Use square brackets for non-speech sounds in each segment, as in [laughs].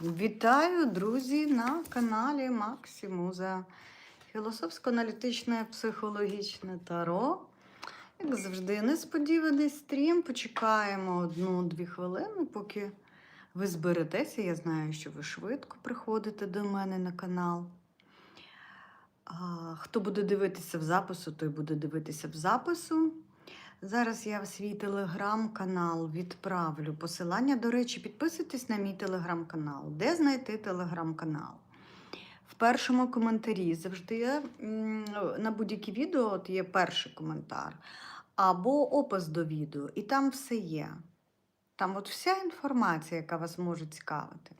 Вітаю, друзі, на каналі Максимуза. Філософсько-аналітичне психологічне таро. Як завжди, несподіваний стрім. Почекаємо одну-дві хвилини, поки ви зберетеся. Я знаю, що ви швидко приходите до мене на канал. Хто буде дивитися в запису, той буде дивитися в запису. Зараз я в свій телеграм-канал відправлю посилання. До речі, підписуйтесь на мій телеграм-канал. Де знайти телеграм-канал? В першому коментарі завжди на будь-які відео от є перший коментар або опис до відео, і там все є. Там от вся інформація, яка вас може цікавити.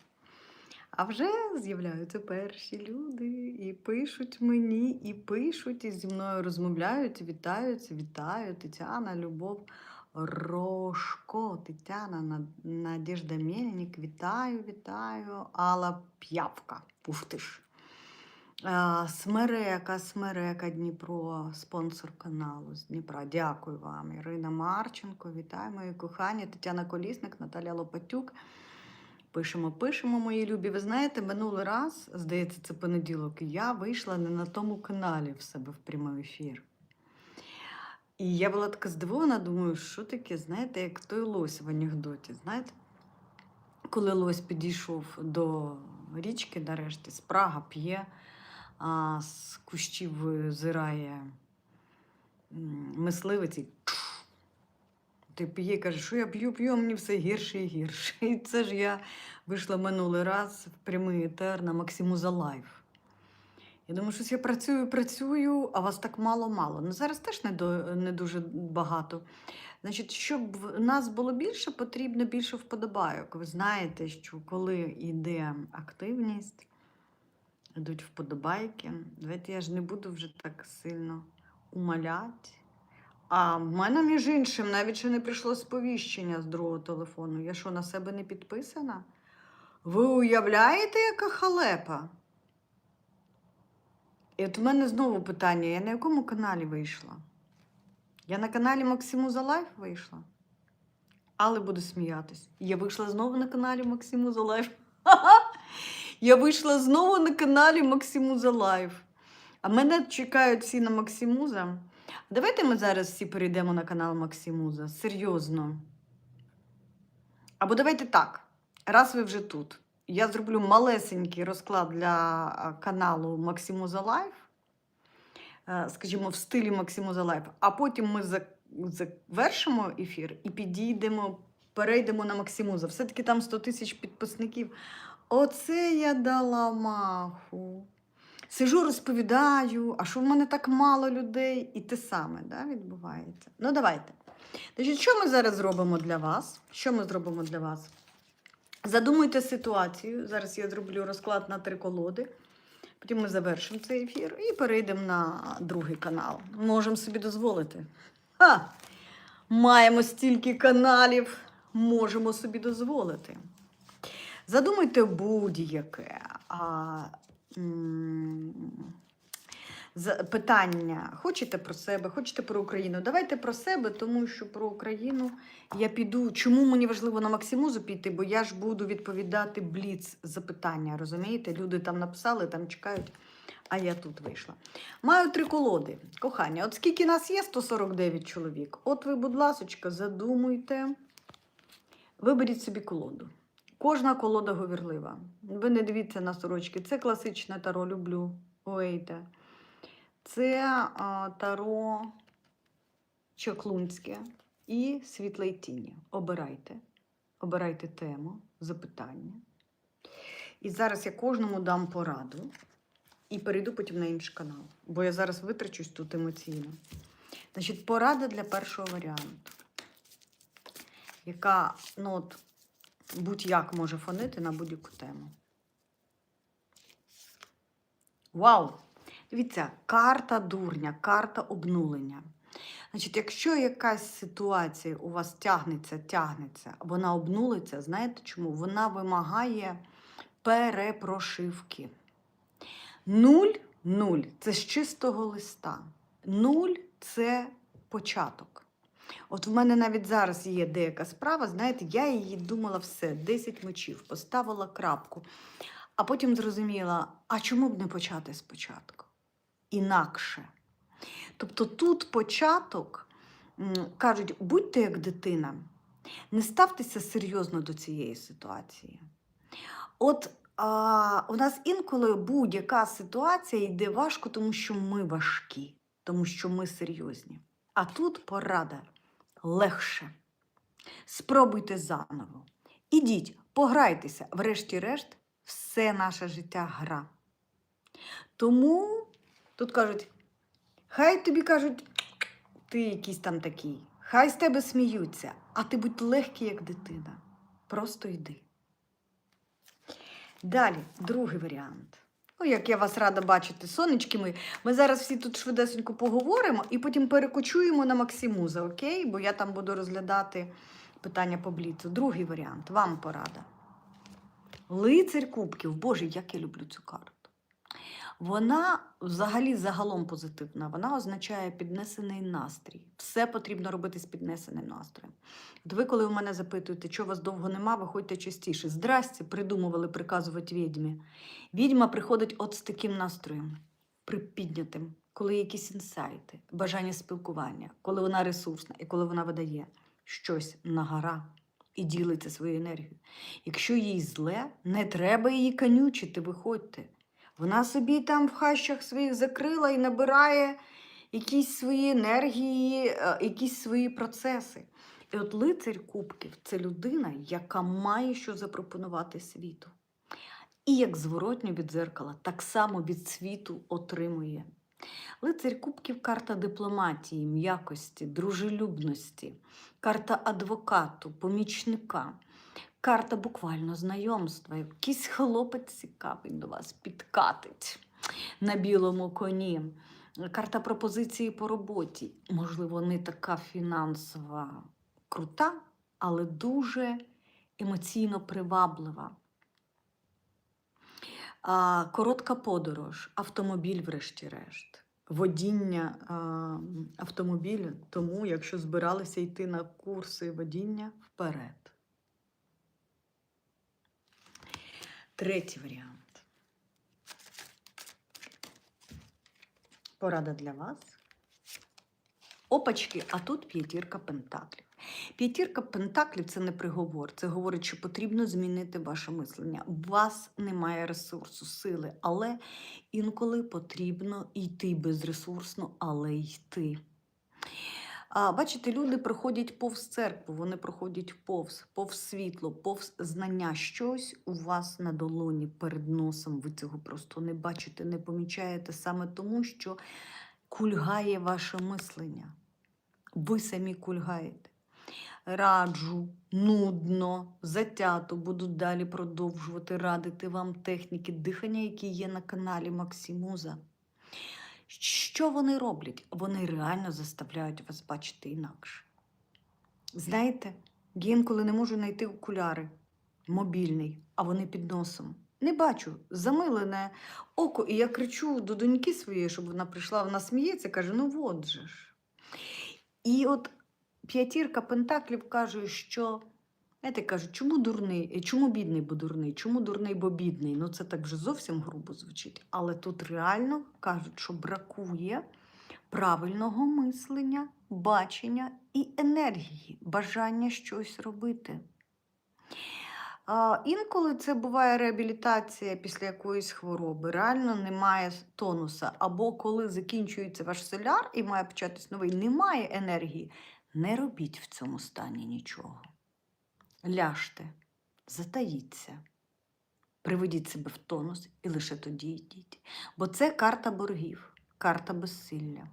А вже з'являються перші люди і пишуть мені, і пишуть, і зі мною розмовляють, вітаються, вітаю. Тетяна, Любов, Рожко, Тетяна, Над- Надежда Мельник, вітаю, вітаю. Алла П'явка. Ух ти ж. Смерека, Смерека Дніпро, спонсор каналу з Дніпра. Дякую вам. Ірина Марченко, вітаю, мої кохані, Тетяна Колісник, Наталя Лопатюк. Пишемо, пишемо, мої любі. Ви знаєте, минулий раз, здається, це понеділок, я вийшла не на тому каналі в себе в прямий ефір. І я була така здивована, думаю, що таке, знаєте, як той лось в анекдоті. Знаєте, коли лось підійшов до річки, нарешті, з Прага п'є, а з кущів визирає м, мисливець і ти п'є, каже, що я п'ю, п'ю, а мені все гірше і гірше. І це ж я вийшла минулий раз в прямий етер на Максимуза Лайф. Я думаю, щось я працюю, працюю, а вас так мало-мало. Ну зараз теж не, до, не дуже багато. Значить, щоб нас було більше, потрібно більше вподобайок. Ви знаєте, що коли йде активність, йдуть вподобайки. Давайте я ж не буду вже так сильно умаляти. А в мене, між іншим, навіть ще не прийшло сповіщення з другого телефону. Я що, на себе не підписана? Ви уявляєте, яка халепа? І от в мене знову питання: я на якому каналі вийшла? Я на каналі Максимуза Лайф вийшла. Але буду сміятись. Я вийшла знову на каналі Максимуза Лайф. [laughs] Я вийшла знову на каналі Максимуза Лайф. А мене чекають всі на Максимуза. Давайте ми зараз всі перейдемо на канал Максимуза. Серйозно. Або давайте так. Раз ви вже тут, я зроблю малесенький розклад для каналу Максимуза Лайф, е, скажімо, в стилі Максимуза Лайф, а потім ми завершимо ефір і підійдемо, перейдемо на Максимуза. Все-таки там 100 тисяч підписників. Оце я дала маху. Сижу, розповідаю, а що в мене так мало людей, і те саме да, відбувається. Ну, давайте. Значить, що ми зараз зробимо для вас? Що ми зробимо для вас? Задумуйте ситуацію. Зараз я зроблю розклад на три колоди. Потім ми завершимо цей ефір і перейдемо на другий канал. Можемо собі дозволити. Ха! Маємо стільки каналів, можемо собі дозволити. Задумайте будь-яке питання. Хочете про себе, хочете про Україну. Давайте про себе, тому що про Україну я піду. Чому мені важливо на Максимузу піти? Бо я ж буду відповідати бліц запитання. Розумієте? Люди там написали, там чекають. А я тут вийшла. Маю три колоди. Кохання, от скільки нас є 149 чоловік. От ви, будь ласочка, задумуйте, виберіть собі колоду. Кожна колода говірлива. Ви не дивіться на сорочки. Це класичне таро, люблю. Уейте. Це а, таро чаклунське і світле тіні. Обирайте. Обирайте тему, запитання. І зараз я кожному дам пораду і перейду потім на інший канал. Бо я зараз витрачусь тут емоційно. Значить, порада для першого варіанту, яка ну, от, будь-як може фонити на будь-яку тему. Вау! Дивіться, карта дурня, карта обнулення. Значить, якщо якась ситуація у вас тягнеться, тягнеться, вона обнулиться, знаєте чому? Вона вимагає перепрошивки. Нуль, нуль це з чистого листа. Нуль це початок. От в мене навіть зараз є деяка справа, знаєте, я її думала все, 10 мечів, поставила крапку, а потім зрозуміла, а чому б не почати спочатку? Інакше. Тобто тут початок, кажуть, будьте як дитина, не ставтеся серйозно до цієї ситуації. От а, у нас інколи будь-яка ситуація йде важко, тому що ми важкі, тому що ми серйозні. А тут порада легше. Спробуйте заново. Ідіть, пограйтеся, врешті-решт, все наше життя гра. Тому тут кажуть, хай тобі кажуть, ти якийсь там такий, хай з тебе сміються, а ти будь легкий, як дитина. Просто йди. Далі, другий варіант. Ну, як я вас рада бачити, сонечки ми. Ми зараз всі тут швидесенько поговоримо і потім перекочуємо на Максимуза, окей? Бо я там буду розглядати питання по бліцу. Другий варіант, вам порада. Лицарь кубків. Боже, як я люблю цю карту. Вона взагалі загалом позитивна. Вона означає піднесений настрій. Все потрібно робити з піднесеним настроєм. От ви, коли у мене запитуєте, що вас довго нема, виходьте частіше. Здрасте, придумували приказувати відьмі. Відьма приходить от з таким настроєм, припіднятим, коли є якісь інсайти, бажання спілкування, коли вона ресурсна і коли вона видає щось на гора і ділиться своєю енергією. Якщо їй зле, не треба її канючити, виходьте. Вона собі там в хащах своїх закрила і набирає якісь свої енергії, е, якісь свої процеси. І от лицар Кубків це людина, яка має що запропонувати світу. І як зворотньо від дзеркала, так само від світу отримує. Лицар Кубків карта дипломатії, м'якості, дружелюбності, карта адвокату, помічника, карта буквально знайомства. Якийсь хлопець цікавий до вас підкатить на білому коні. Карта пропозиції по роботі. Можливо, не така фінансова крута, але дуже емоційно приваблива. Коротка подорож, автомобіль, врешті-решт, водіння автомобіля. Тому, якщо збиралися йти на курси водіння, вперед. Третій варіант. Порада для вас. Опачки, а тут п'ятірка пентаклів. П'ятірка пентаклів це не приговор. Це говорить, що потрібно змінити ваше мислення. У вас немає ресурсу, сили, але інколи потрібно йти безресурсно, але йти. А, бачите, люди проходять повз церкву, вони проходять повз, повз світло, повз знання. Щось у вас на долоні перед носом. Ви цього просто не бачите, не помічаєте саме тому, що кульгає ваше мислення. Ви самі кульгаєте. Раджу, нудно, затято буду далі продовжувати радити вам техніки дихання, які є на каналі Максимуза. Що вони роблять? Вони реально заставляють вас бачити інакше. Знаєте, інколи не можу знайти окуляри мобільний, а вони під носом. Не бачу, замилене око, і я кричу до доньки своєї, щоб вона прийшла, вона сміється, каже: ну от же ж. І от п'ятірка Пентаклів каже, що знаєте, кажуть, чому дурний, е, чому бідний, бо дурний, чому дурний, бо бідний. Ну це так вже зовсім грубо звучить. Але тут реально кажуть, що бракує правильного мислення, бачення і енергії, бажання щось робити. А, інколи це буває реабілітація після якоїсь хвороби. Реально немає тонуса. Або коли закінчується ваш соляр і має початись новий, немає енергії. Не робіть в цьому стані нічого. Ляжте, затаїться, приведіть себе в тонус і лише тоді йдіть. Бо це карта боргів, карта безсилля.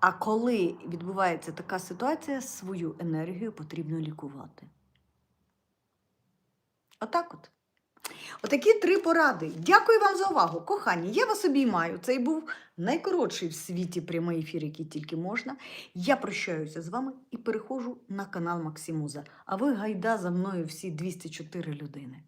А коли відбувається така ситуація, свою енергію потрібно лікувати. Отак от. Отакі три поради. Дякую вам за увагу. Кохані, я вас обіймаю. Цей був найкоротший в світі прямий ефір, який тільки можна. Я прощаюся з вами і переходжу на канал Максимуза. А ви гайда за мною всі 204 людини.